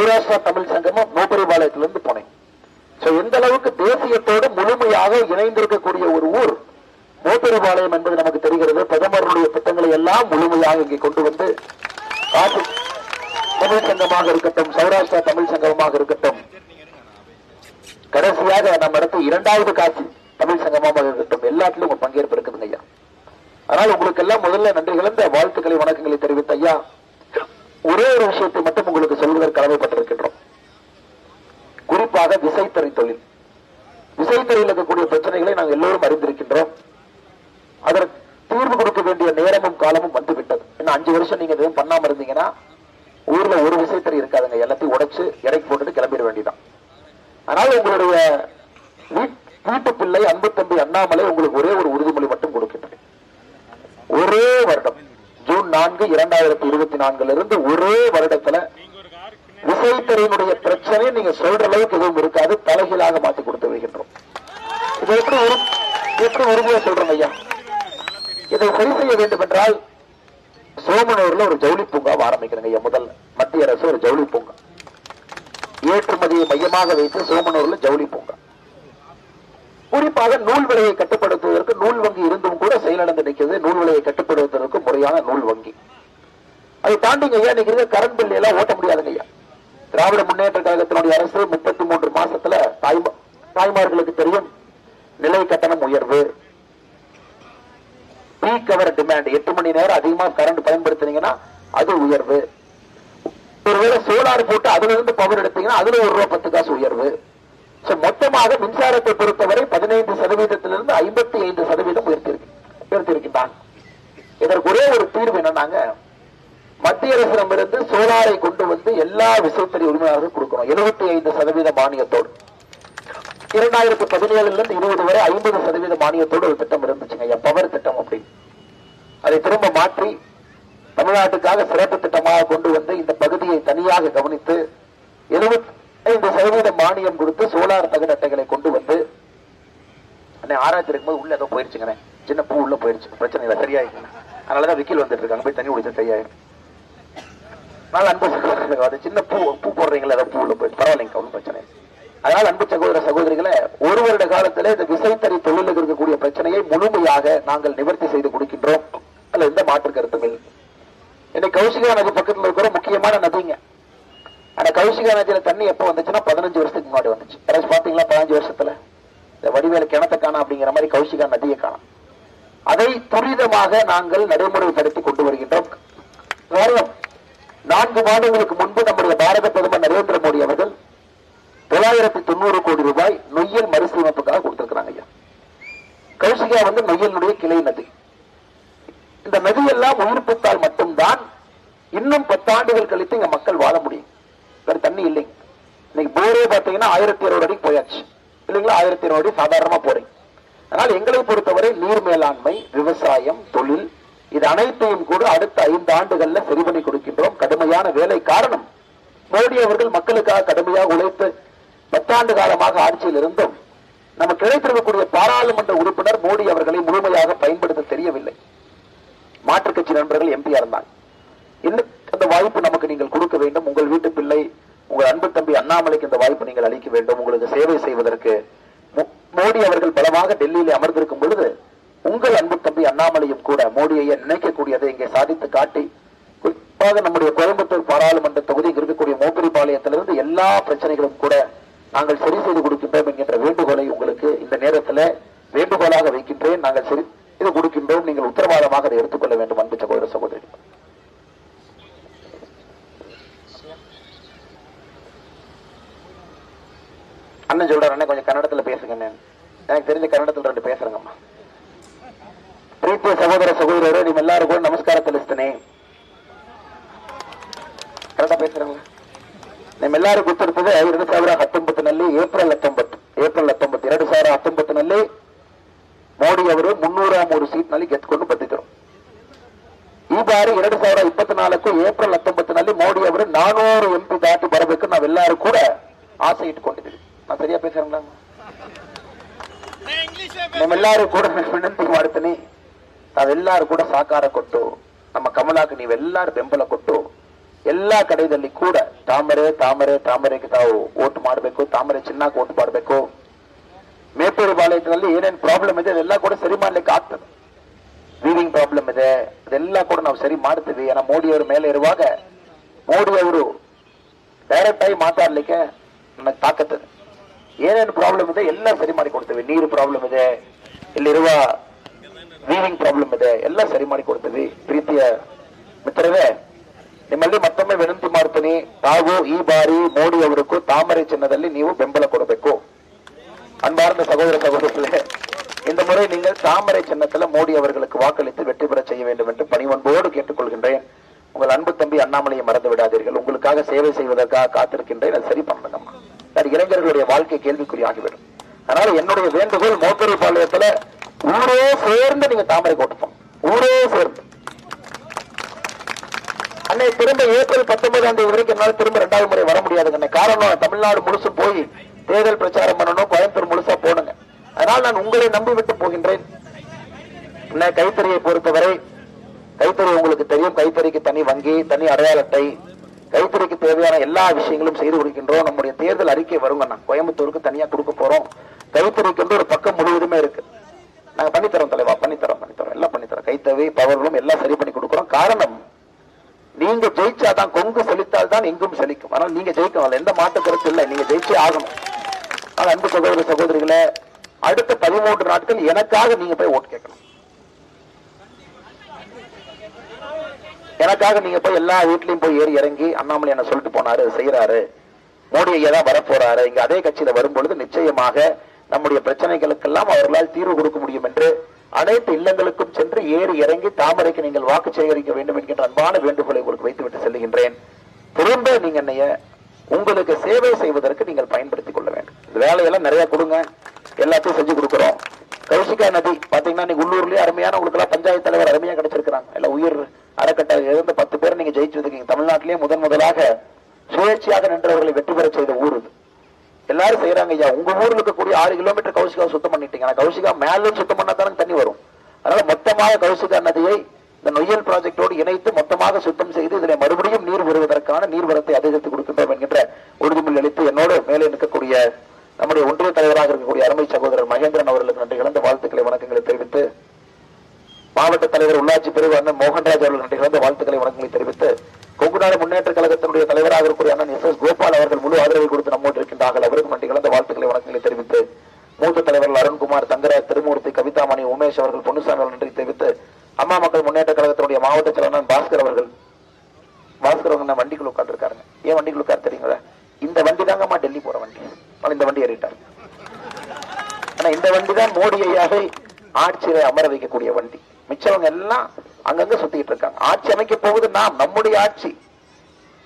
சௌராஷ்டிரா தமிழ் சங்கமும் நோபரிபாளையத்திலிருந்து போனேன். சோ எந்த அளவுக்கு தேசியத்தோடு முழுமையாக இணைந்திருக்கக்கூடிய ஒரு ஊர் மோப்பரிபாளையம் என்பது நமக்கு தெரிகிறது. பிரதமருடைய திட்டங்களை எல்லாம் முழுமையாக இங்கே கொண்டு வந்து தமிழ் சங்கமாக இருக்கட்டும் சௌராஷ்டிரா தமிழ் சங்கமாக இருக்கட்டும் கடைசியாக நம்ம இடத்து இரண்டாவது காட்சி தமிழ் சங்கமாக இருக்கட்டும் எல்லாத்திலும் உங்க பங்கேற்பு இருக்குதுங்க ஐயா. ஆனால் உங்களுக்கு எல்லாம் முதல்ல நன்றி கலந்த வாழ்த்துக்களை வணக்கங்களை தெரிவித்த ஐயா ஒரே ஒரு விஷயத்தை மட்டும் உங்களுக்கு சொல்வதற்கு கடமைப்பட்டிருக்கின்றோம். குறிப்பாக விசைத்தறி தொழில். விசைத்தறியில் இருக்கக்கூடிய பிரச்சனைகளை நாங்கள் எல்லோரும் அறிந்திருக்கின்றோம். அதற்கு தீர்வு கொடுக்க வேண்டிய நேரமும் காலமும் வந்துவிட்டது. இன்னும் அஞ்சு வருஷம் நீங்க எதுவும் பண்ணாம இருந்தீங்கன்னா ஊர்ல ஒரு விசைத்தறி இருக்காதுங்க. எல்லாத்தையும் உடைச்சு இறக்கி போட்டுட்டு கிளம்பிட வேண்டியதான் அதனால உங்களுடைய வீட்- வீட்டு பிள்ளை அன்பு தம்பி அண்ணாமலை உங்களுக்கு ஒரே ஒரு உறுதிமொழி மட்டும் கொடுக்கின்றேன். ஒரே நான்கு இரண்டாயிரத்தி இருபத்தி நான்குல இருந்து ஒரே வருடத்துல விசைத்தறியினுடைய பிரச்சனை நீங்க சொல்ற அளவுக்கு எதுவும் இருக்காது தலைகீழாக மாற்றி கொடுத்து வருகின்றோம் இதை எப்படி எப்படி உறுதியா சொல்றோம் ஐயா? இதை சரி செய்ய வேண்டும் என்றால் சோமனூர்ல ஒரு ஜவுளி பூங்காவை ஆரம்பிக்கிறேங்க ஐயா முதல்ல. மத்திய அரசு ஒரு ஜவுளி பூங்கா. ஏற்றுமதியை மையமாக வைத்து சோமனூர்ல ஜவுளி பூங்கா. குறிப்பாக நூல் விலையை கட்டுப்படுத்த கட்டுப்படுத்துவதற்கு நூல் வங்கி இருந்தும் கூட செயலிழந்து நிற்கிறது. நூல் விலையை கட்டுப்படுவதற்கு முறையான நூல் வங்கி. அதை தாண்டிங்க ஐயா இன்னைக்கு கரண்ட் பில் எல்லாம் ஓட்ட முடியாதுங்க ஐயா. திராவிட முன்னேற்ற கழகத்தினுடைய அரசு முப்பத்தி மூன்று மாசத்துல தாய்மா தாய்மார்களுக்கு தெரியும் நிலை கட்டணம் உயர்வு. பீக் அவர் டிமாண்ட் எட்டு மணி நேரம் அதிகமா கரண்ட் பயன்படுத்தினீங்கன்னா அது உயர்வு. ஒருவேளை சோலார் போட்டு அதுல இருந்து பவர் எடுத்தீங்கன்னா அதுல ஒரு ரூபா பத்து காசு உயர்வு. மொத்தமாக மின்சாரத்தை பொறுத்தவரை பதினைந்து சதவீதத்திலிருந்து ஐம்பத்தி ஐந்து சதவீதம் உயர்த்திருக்கு உயர்த்திருக்கின்றான் இதற்கு ஒரே ஒரு தீர்வு என்னன்னாங்க மத்திய அரசிடமிருந்து சோலாரை கொண்டு வந்து எல்லா விசைத்தறி உரிமையாளர்கள் கொடுக்கணும். எழுபத்தி ஐந்து சதவீத மானியத்தோடு. இரண்டாயிரத்தி பதினேழுல இருந்து இருபது வரை ஐம்பது சதவீத மானியத்தோடு ஒரு திட்டம் இருந்துச்சுங்க. ஐயா பவர் திட்டம் அப்படி. அதை திரும்ப மாற்றி தமிழ்நாட்டுக்காக சிறப்பு திட்டமாக கொண்டு வந்து இந்த பகுதியை தனியாக கவனித்து எழுபத்தி ஐந்து சதவீத மானியம் கொடுத்து சோலார் தகடு அட்டைகளை கொண்டு வந்து அண்ணே ஆராய்ச்சி இருக்கும்போது உள்ள ஏதோ போயிருச்சுங்க சின்ன பூ உள்ள போயிருச்சு. பிரச்சனை இல்லை சரியாயிடுச்சு அதனாலதான் விக்கில் வந்துட்டு இருக்காங்க. போய் தண்ணி குடிச்சு சரியாயிருக்கு அதனால அன்பு சகோதரர்கள் அது சின்ன பூ பூ போடுறீங்களா அதை பூ போய். போயிடுச்சு பரவாயில்லைங்க ஒன்றும் பிரச்சனை இல்லை. அதனால அன்பு சகோதர சகோதரிகளை ஒரு வருட காலத்துல இந்த விசைத்தறி தொழிலுக்கு இருக்கக்கூடிய பிரச்சனையை முழுமையாக நாங்கள் நிவர்த்தி செய்து கொடுக்கின்றோம். அதுல எந்த மாற்று கருத்தும் இல்லை. இன்னைக்கு கௌசிகா நதி பக்கத்துல இருக்கிற முக்கியமான நதிங்க. ஆனா கௌசிகா நதியில தண்ணி எப்போ வந்துச்சுன்னா பதினஞ்சு வருஷத்துக்கு முன்னாடி வந்துச்சு. யாராச்சும் பாத்தீங்களா பதினஞ்சு வருஷத்துல? இந்த வடிவேல கிணத்தை காணா அப்படிங்கிற மாதிரி கௌசிகா நதியை காணும். அதை துரிதமாக நாங்கள் நடைமுறைப்படுத்தி கொண்டு வருகின்றோம். நான்கு மாதங்களுக்கு முன்பு நம்முடைய பாரத பிரதமர் நரேந்திர மோடி அவர்கள் தொள்ளாயிரத்தி தொண்ணூறு கோடி ரூபாய் நொய்யல் மறுசீரமைப்புக்காக கொடுத்திருக்கிறாங்க ஐயா. கௌசிகா வந்து நொய்யலுடைய கிளை நதி. இந்த நதியெல்லாம் உயிர்ப்பித்தால் மட்டும்தான் இன்னும் பத்தாண்டுகள் கழித்து இங்க மக்கள் வாழ முடியும். வேற தண்ணி இல்லைங்க இன்னைக்கு போரே பாத்தீங்கன்னா ஆயிரத்தி இருநூறு அடி போயாச்சு. இல்லைங்களா? ஆயிரத்தி இருநூறு அடி சாதாரணமா போறீங்க அதனால் எங்களை பொறுத்தவரை நீர் மேலாண்மை விவசாயம் தொழில் இது அனைத்தையும் கூட அடுத்த ஐந்து ஆண்டுகள்ல சரி பண்ணி கொடுக்கின்றோம். கடுமையான வேலை காரணம். மோடி அவர்கள் மக்களுக்காக கடுமையாக உழைத்து பத்தாண்டு காலமாக ஆட்சியில் இருந்தும் நமக்கு கிடைத்திருக்கக்கூடிய பாராளுமன்ற உறுப்பினர் மோடி அவர்களை முழுமையாக பயன்படுத்த தெரியவில்லை. மாற்றுக் கட்சி நண்பர்கள் எம்பியா இருந்தாங்க. இன்னும் அந்த வாய்ப்பு நமக்கு நீங்கள் கொடுக்க வேண்டும். உங்கள் வீட்டு பிள்ளை உங்கள் அன்பு தம்பி அண்ணாமலைக்கு இந்த வாய்ப்பு நீங்கள் அளிக்க வேண்டும். உங்களுக்கு சேவை செய்வதற்கு மோடி அவர்கள் பலமாக டெல்லியிலே அமர்ந்திருக்கும் பொழுது உங்கள் அன்பு தம்பி அண்ணாமலையும் கூட மோடியை நினைக்கக்கூடியதை இங்கே சாதித்து காட்டி குறிப்பாக நம்முடைய கோயம்புத்தூர் பாராளுமன்ற தொகுதி இருக்கக்கூடிய இருக்கக்கூடிய மோப்பரிபாளையத்திலிருந்து எல்லா பிரச்சனைகளும் கூட நாங்கள் சரி செய்து கொடுக்கின்றோம் என்கின்ற வேண்டுகோளை உங்களுக்கு இந்த நேரத்தில் வேண்டுகோளாக வைக்கின்றேன். நாங்கள் சரி இது கொடுக்கின்றோம். நீங்கள் உத்தரவாதமாக அதை எடுத்துக்கொள்ள வேண்டும் அன்பு சகோதர சகோதரி. அண்ணன் சொல்றாரு அண்ணன் கொஞ்சம் கன்னடத்துல பேசுங்க எனக்கு தெரிஞ்ச கன்னடத்துல ரெண்டு பேசுறேங்கம்மா. ಪ್ರೀತಿಯ ಸಹೋದರ ಸಹೋದರರು ನಿಮ್ಮೆಲ್ಲರಿಗೂ ನಮಸ್ಕಾರ ತಿಳಿಸ್ತೇನೆ ನಿಮ್ಮೆಲ್ಲರೂ ಗೊತ್ತಿರ್ತದೆ, ಎರಡು ಸಾವಿರ ಹತ್ತೊಂಬತ್ತಿನಲ್ಲಿ ಏಪ್ರಿಲ್ ಹತ್ತೊಂಬತ್ತು ಏಪ್ರಿಲ್ ಹತ್ತೊಂಬತ್ತು, ಎರಡು ಸಾವಿರ ಹತ್ತೊಂಬತ್ತಿನಲ್ಲಿ ಮೋದಿ ಅವರು ಮುನ್ನೂರ ಮೂರು ಸೀಟ್ನಲ್ಲಿ ಗೆದ್ದುಕೊಂಡು ಬಂದಿದ್ದರು. ಈ ಬಾರಿ ಎರಡು ಸಾವಿರ ಇಪ್ಪತ್ನಾಲ್ಕು ಏಪ್ರಿಲ್ ಹತ್ತೊಂಬತ್ತಿನಲ್ಲಿ ಮೋದಿ ಅವರು ನಾನೂರು ಎಂ ಪಿ ದಾಟಿ ಬರಬೇಕು, ನಾವೆಲ್ಲರೂ ಕೂಡ ಆಸೆ ಇಟ್ಕೊಂಡಿದ್ದೀವಿ ನಾ ಸರಿಯಾ ಪೇಸರಂಗ ನಿಮ್ಮೆಲ್ಲರೂ ಕೂಡ ವಿನಂತಿ ಮಾಡ್ತೀನಿ. ನಾವೆಲ್ಲರೂ ಕೂಡ ಸಹಕಾರ ಕೊಟ್ಟು, ನಮ್ಮ ಕಮಲಾಕ್ಕೆ ನೀವೆಲ್ಲರೂ ಬೆಂಬಲ ಕೊಟ್ಟು, ಎಲ್ಲ ಕಡೆಯಲ್ಲಿ ಕೂಡ ತಾಮರೆ ತಾಮರೆ ತಾಮರೆಗೆ ತಾವು ಓಟ್ ಮಾಡಬೇಕು ತಾಮರೆ ಚಿನ್ನಕ್ಕೆ ಓಟ್ ಮಾಡಬೇಕು. ಮೇಪೂರು ಬಾಳೆಟಿನಲ್ಲಿ ಏನೇನು ಪ್ರಾಬ್ಲಮ್ ಇದೆ, ಅದೆಲ್ಲ ಕೂಡ ಸರಿ ಮಾಡ್ಲಿಕ್ಕೆ ಆಗ್ತದೆ. ವೀವಿಂಗ್ ಪ್ರಾಬ್ಲಮ್ ಇದೆ, ಅದೆಲ್ಲ ಕೂಡ ನಾವು ಸರಿ ಮಾಡ್ತೀವಿ. ಏನೋ ಮೋದಿ ಮೇಲೆ ಇರುವಾಗ, ಮೋದಿ ಅವರು ಡೈರೆಕ್ಟ್ ಆಗಿ ಮಾತಾಡ್ಲಿಕ್ಕೆ ನನಗೆ ತಾಕತ್ತದೆ ಏನೇನು ಪ್ರಾಬ್ಲಮ್ ಇದೆ, ಎಲ್ಲ ಸರಿ ಮಾಡಿ ಕೊಡ್ತೀವಿ. ನೀರು ಪ್ರಾಬ್ಲಮ್ ಇದೆ. ಇಲ್ಲಿರುವ ವೀವಿಂಗ್ ಪ್ರಾಬ್ಲಮ್ ಇದೆ ಎಲ್ಲ ಸರಿ ಮಾಡಿ ಕೊಡ್ತೀವಿ ಪ್ರೀತಿಯ ಮಿತ್ರರೇ ನಿಮ್ಮಲ್ಲಿ ಮತ್ತೊಮ್ಮೆ ವಿನಂತಿ ಮಾಡ್ತೀನಿ ತಾವು ಈ ಬಾರಿ ಮೋದಿ ಅವರಿಗೂ ತಾಮರೆ ಚಿನ್ನದಲ್ಲಿ ನೀವು ಬೆಂಬಲ ಕೊಡಬೇಕು அன்பார்ந்த சகோதர சகோதரர்களே இந்த முறை நீங்கள் தாமரை சின்னத்துல மோடி அவர்களுக்கு வாக்களித்து வெற்றி பெற செய்ய வேண்டும் என்று பணிவன்போடு கேட்டுக்கொள்கின்றேன் உங்கள் அன்பு தம்பி அண்ணாமலையை மறந்து விடாதீர்கள் உங்களுக்காக சேவை செய்வதற்காக காத்திருக்கின்றேன் அது சரி பண்ணுங்கம்மா சார் இளைஞர்களுடைய வாழ்க்கை கேள்விக்குறி ஆகிவிடும் அதனால என்னுடைய வேண்டுகோள் மோத்தரி பாளையத்துல ஊரே சேர்ந்து நீங்க தாமரை கோட்டுப்போம் ஊரே சேர்ந்து. அன்னை திரும்ப ஏப்ரல் பத்தொன்பதாம் தேதி வரைக்கும் என்னால திரும்ப ரெண்டாவது முறை வர முடியாதுங்க. காரணம் தமிழ்நாடு முழுசும் போய் தேர்தல் பிரச்சாரம் பண்ணணும் கோயம்புத்தூர் முழுசா போனுங்க அதனால் நான் உங்களை நம்பி விட்டு போகின்றேன். என்ன கைத்தறியை பொறுத்தவரை கைத்தறி உங்களுக்கு தெரியும். கைத்தறிக்கு தனி வங்கி தனி அடையாள அட்டை. கைத்தறிக்கு தேவையான எல்லா விஷயங்களும் செய்து கொடுக்கின்றோம். நம்முடைய தேர்தல் அறிக்கை வருங்கண்ணா கோயம்புத்தூருக்கு தனியா கொடுக்க போறோம். கைத்தறிக்கு வந்து ஒரு பக்கம் முழுவதுமே இருக்கு. நாங்க பண்ணித்தரோம் தலைவா பண்ணித்தரோம் பண்ணித்தரோம். எல்லாம் பண்ணித்தரோம். கைத்தவி பவர்களும் எல்லாம் சரி பண்ணி கொடுக்குறோம். காரணம் நீங்க ஜெயிச்சாதான் கொங்கு செழித்தால் தான் எங்கும் செழிக்கும். ஆனால் நீங்க ஜெயிக்கணும். எந்த மாற்று கருத்து இல்லை. நீங்க ஜெயிச்சே ஆகணும். ஆனால் அன்பு சகோதர சகோதரிகளை அடுத்த பதிமூன்று நாட்கள் எனக்காக நீங்க போய் ஓட்டு கேட்கணும். எனக்காக நீங்க போய் எல்லா வீட்லயும் போய் ஏறி இறங்கி அண்ணாமலை என்ன சொல்லிட்டு போனாரு செய்யறாரு மோடி ஐயா தான் வரப்போறாரு. இங்க அதே கட்சியில வரும்பொழுது நிச்சயமாக நம்முடைய பிரச்சனைகளுக்கெல்லாம் அவர்களால் தீர்வு கொடுக்க முடியும் என்று அனைத்து இல்லங்களுக்கும் சென்று ஏறி இறங்கி தாமரைக்கு நீங்கள் வாக்கு சேகரிக்க வேண்டும் என்கின்ற அன்பான வேண்டுகோளை உங்களுக்கு வைத்துவிட்டு செல்லுகின்றேன் திரும்ப நீங்க என்னைய உங்களுக்கு சேவை செய்வதற்கு நீங்கள் பயன்படுத்திக் கொள்ள வேண்டும். வேலையெல்லாம் நிறைய கொடுங்க. எல்லாத்தையும் செஞ்சு கொடுக்குறோம். கௌசிகா நதி பாத்தீங்கன்னா நீங்க உள்ளூர்லயே அருமையான உங்களுக்கு எல்லாம் பஞ்சாயத்து தலைவர் அருமையா கிடைச்சிருக்கிறாங்க. இல்ல உயிர் அறக்கட்டளை இருந்து பத்து பேர் நீங்க ஜெயிச்சு வந்திருக்கீங்க. தமிழ்நாட்டிலேயே முதன் முதலாக சுயேட்சையாக நின்றவர்களை வெற்றி பெற செய்த ஊர் இது. எல்லாரும் செய்யறாங்க ஐயா. உங்க ஊர்ல இருக்கக்கூடிய ஆறு கிலோமீட்டர் கௌசிகா சுத்தம் பண்ணிட்டீங்க. கௌசிகா மேலும் சுத்தம் பண்ணா தானே தண்ணி வரும். அதனால மொத்தமாக கௌசிகா நதியை இந்த நொய்யல் ப்ராஜெக்டோடு இணைத்து மொத்தமாக சுத்தம் செய்து இதில் மறுபடியும் நீர் வருவதற்கான நீர்வரத்தை அதிகரித்து கொடுக்கின்றோம் என்கின்ற உறுதிமொழி அளித்து என்னோடு மேலே நிற்கக்கூடிய நம்முடைய ஒன்றிய தலைவராக இருக்கக்கூடிய அருமை சகோதரர் மகேந்திரன் அவர்களுக்கு நன்றி கலந்த வாழ்த்துக்களை வணக்கங்களை தெரிவித்து மாவட்ட தலைவர் உள்ளாட்சி பிரிவு அண்ணன் மோகன்ராஜ் அவர்கள் நன்றி கலந்த வாழ்த்துக்களை வணக்கங்களை தெரிவித்து கொங்குநாடு முன்னேற்ற கழகத்தினுடைய தலைவராக இருக்கக்கூடிய அண்ணன் எஸ் எஸ் கோபால் அவர்கள் முழு ஆதரவை கொடுத்து நம்மோடு இருக்கின்றார்கள். அவருக்கு நன்றி கலந்த வாழ்த்துக்களை வணக்கங்களை தெரிவித்து மூத்த தலைவர்கள் அருண்குமார் தங்கராஜ் திருமூர்த்தி கவிதாமணி உமேஷ் அவர்கள் பொன்னுசாமி அவர்கள் நன்றி தெரிவித்து அம்மா மக்கள் முன்னேற்ற கழகத்தினுடைய மாவட்ட செயலாளர் பாஸ்கர் அவர்கள் பாஸ்கர் அவங்க நான் வண்டிக்குள்ள உட்காந்துருக்காருங்க ஏன் வண்டிக்குள்ள உட்கார் தெரியுங்களா? இந்த வண்டி தாங்கம்மா டெல்லி போற வண்டி. ஆனா இந்த வண்டி ஏறிட்டார். ஆனா இந்த வண்டி தான் மோடி ஐயாவை ஆட்சியில அமர வைக்கக்கூடிய வண்டி. மிச்சவங்க எல்லாம் அங்கங்க சுத்திட்டு இருக்காங்க. ஆட்சி அமைக்க போகுது நாம் நம்முடைய ஆட்சி.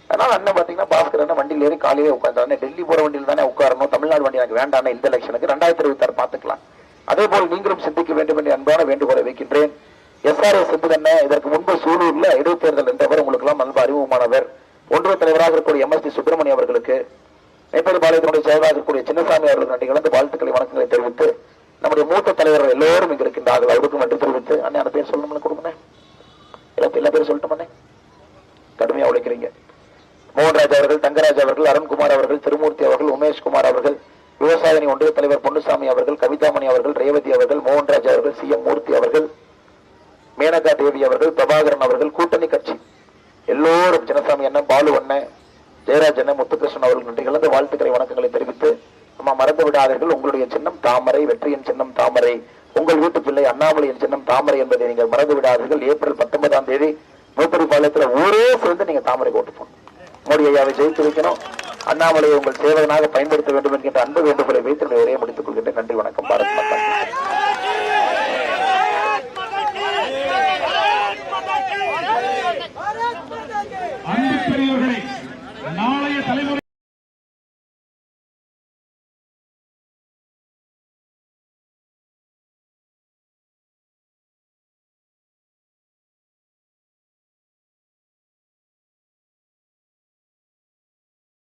அதனால அண்ணன் பாத்தீங்கன்னா பாஸ்கர் அண்ணன் வண்டியில ஏறி காலையிலே உட்கார்ந்தாரு டெல்லி போற வண்டியில் தானே உட்காரணும் தமிழ்நாடு வண்டி எனக்கு வேண்டாம் இந்த எலெக்ஷனுக்கு ரெண்டாயிரத்தி இருபத்தி ஆறு பாத்துக்கலாம். அதே போல் நீங்களும் சிந்திக்க வேண்டும் என்று அன்பான வேண்டுகோளை வைக்கின்றேன். எஸ்ஆர்எஸ் சிந்துதண்ணே இதற்கு முன்பு சூலூர்ல இடைத்தேர்தல் என்றவர் உங்களுக்கு எல்லாம் நல்ல அறிமுகமானவர். ஒன்றிய தலைவராக இருக்கக்கூடிய எம். எஸ். டி. சுப்பிரமணியம் அவர்களுக்கு மேற்படி பாளையத்தினுடைய செயலராக இருக்கக்கூடிய சின்னசாமி அவர்களுக்கு நன்றி கலந்து வாழ்த்துக்களை வணக்கங்களை தெரிவித்து நம்முடைய மூத்த தலைவர்கள் எல்லோரும் இங்க இருக்கின்றார்கள் அவருக்கும் நன்றி தெரிவித்து அண்ணன் அந்த பேர் சொல்லணும்னு கொடுங்கண்ணே எல்லா பேரும் சொல்லட்டுமாண்ணே கடுமையா உழைக்கிறீங்க. மோகன்ராஜ் அவர்கள் தங்கராஜ் அவர்கள் அருண்குமார் அவர்கள் திருமூர்த்தி அவர்கள் உமேஷ்குமார் அவர்கள் விவசாயினி ஒன்றிய தலைவர் பொன்னுசாமி அவர்கள் கவிதாமணி அவர்கள் ரேவதி அவர்கள் மோகன்ராஜ் அவர்கள் சி எம் மூர்த்தி அவர்கள் மேனகா தேவி அவர்கள் பிரபாகரன் அவர்கள் கூட்டணி கட்சி. எல்லோரும் சின்னசாமி அண்ணன் பாலு அண்ணன் ஜெயராஜ் அண்ணன் முத்துகிருஷ்ணன் அவர்கள் நன்றி கலந்த வாழ்த்துக்களை வணக்கங்களை தெரிவித்து நம்ம மறந்து விடாதீர்கள் உங்களுடைய சின்னம் தாமரை வெற்றியின் சின்னம் தாமரை. உங்கள் வீட்டு பிள்ளை அண்ணாமலையின் சின்னம் தாமரை என்பதை நீங்கள் மறந்து விடாதீர்கள் ஏப்ரல் பத்தொன்பதாம் தேதி மூப்பரி பாளையத்தில் ஊரே சேர்ந்து நீங்கள் தாமரை ஓட்டு போகணும் மோடி ஐயாவை ஜெயித்து வைக்கணும் அண்ணாமலையை உங்கள் சேவகனாக பயன்படுத்த வேண்டும் என்கின்ற அன்பு வேண்டுகோளை வைத்து உரையை முடித்துக் கொள்கின்றேன். நன்றி வணக்கம். பாரத் நாளைய தலைமுறை